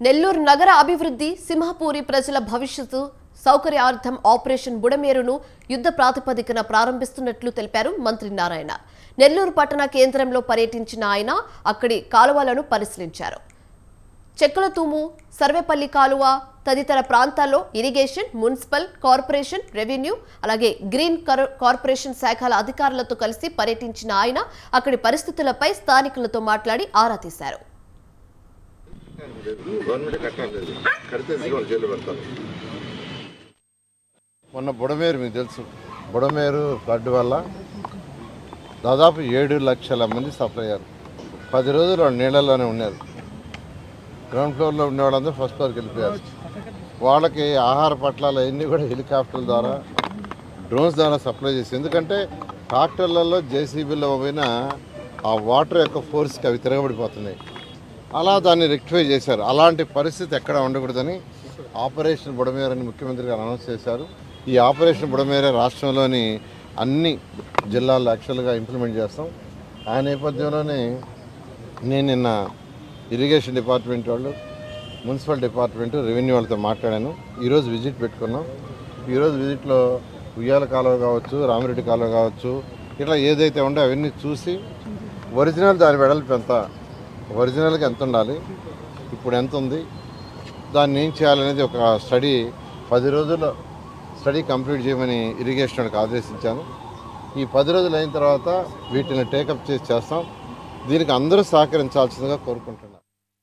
నెల్లూరు నగర అభివృద్ధి సింహపూరి ప్రజల భవిష్యత్తు సౌకర్యార్థం ఆపరేషన్ బుడమేరును యుద్ధ ప్రాతిపదికన ప్రారంభిస్తున్నట్లు తెలిపారు మంత్రి నారాయణ. నెల్లూరు పట్టణ కేంద్రంలో పర్యటించిన ఆయన అక్కడి కాలువలను పరిశీలించారు. చెక్కులతూము సర్వేపల్లి కాలువ తదితర ప్రాంతాల్లో ఇరిగేషన్ మున్సిపల్ కార్పొరేషన్ రెవెన్యూ అలాగే గ్రీన్ కార్పొరేషన్ శాఖల అధికారులతో కలిసి పర్యటించిన ఆయన అక్కడి పరిస్థితులపై స్థానికులతో మాట్లాడి ఆరా తీశారు. గవర్నమెంట్ కట్టలేదు కడితే జైలు పెడతారు మొన్న బుడమేరు మీకు తెలుసు. బుడమేరు ఫ్లడ్ వల్ల దాదాపు ఏడు లక్షల మంది సఫర్ అయ్యారు. పది రోజులు వాళ్ళు నీళ్ళలోనే ఉన్నారు. గ్రౌండ్ ఫ్లోర్లో ఉండే వాళ్ళందరూ ఫస్ట్ ఫ్లోర్కి వెళ్ళిపోయారు. వాళ్ళకి ఆహార పట్లాలు అవన్నీ కూడా హెలికాప్టర్ల ద్వారా డ్రోన్స్ ద్వారా సప్లై చేసి ఎందుకంటే ట్రాక్టర్లలో జేసీబీలో పోయిన ఆ వాటర్ యొక్క ఫోర్స్కి అవి తిరగబడిపోతున్నాయి. అలా దాన్ని రెక్టిఫై చేశారు. అలాంటి పరిస్థితి ఎక్కడ ఉండకూడదని ఆపరేషన్ బుడమేరని ముఖ్యమంత్రి గారు అనౌన్స్ చేశారు. ఈ ఆపరేషన్ బుడమేర రాష్ట్రంలోని అన్ని జిల్లాల్లో యాక్చువల్గా ఇంప్లిమెంట్ చేస్తాం. ఆ నేపథ్యంలోనే నేను నిన్న ఇరిగేషన్ డిపార్ట్మెంట్ వాళ్ళు మున్సిపల్ డిపార్ట్మెంట్ రెవెన్యూ వాళ్ళతో మాట్లాడాను. ఈరోజు విజిట్ పెట్టుకున్నాం. ఈరోజు విజిట్లో ఉయ్యాల కాలువ కావచ్చు రామిరెడ్డి కాలువ కావచ్చు ఇట్లా ఏదైతే ఉందో అవన్నీ చూసి ఒరిజినల్ దాని వెడల్పు ఎంత ఒరిజినల్గా ఎంత ఉండాలి? ఇప్పుడు ఎంత ఉంది? దాన్ని ఏం చేయాలనేది ఒక స్టడీ పది రోజులు స్టడీ కంప్లీట్ చేయమని ఇరిగేషన్ వాళ్ళకి ఆదేశించాను. ఈ పది రోజులు అయిన తర్వాత వీటిని టేకప్ చేసి చేస్తాం. దీనికి అందరూ సహకరించాల్సిందిగా కోరుకుంటున్నాను.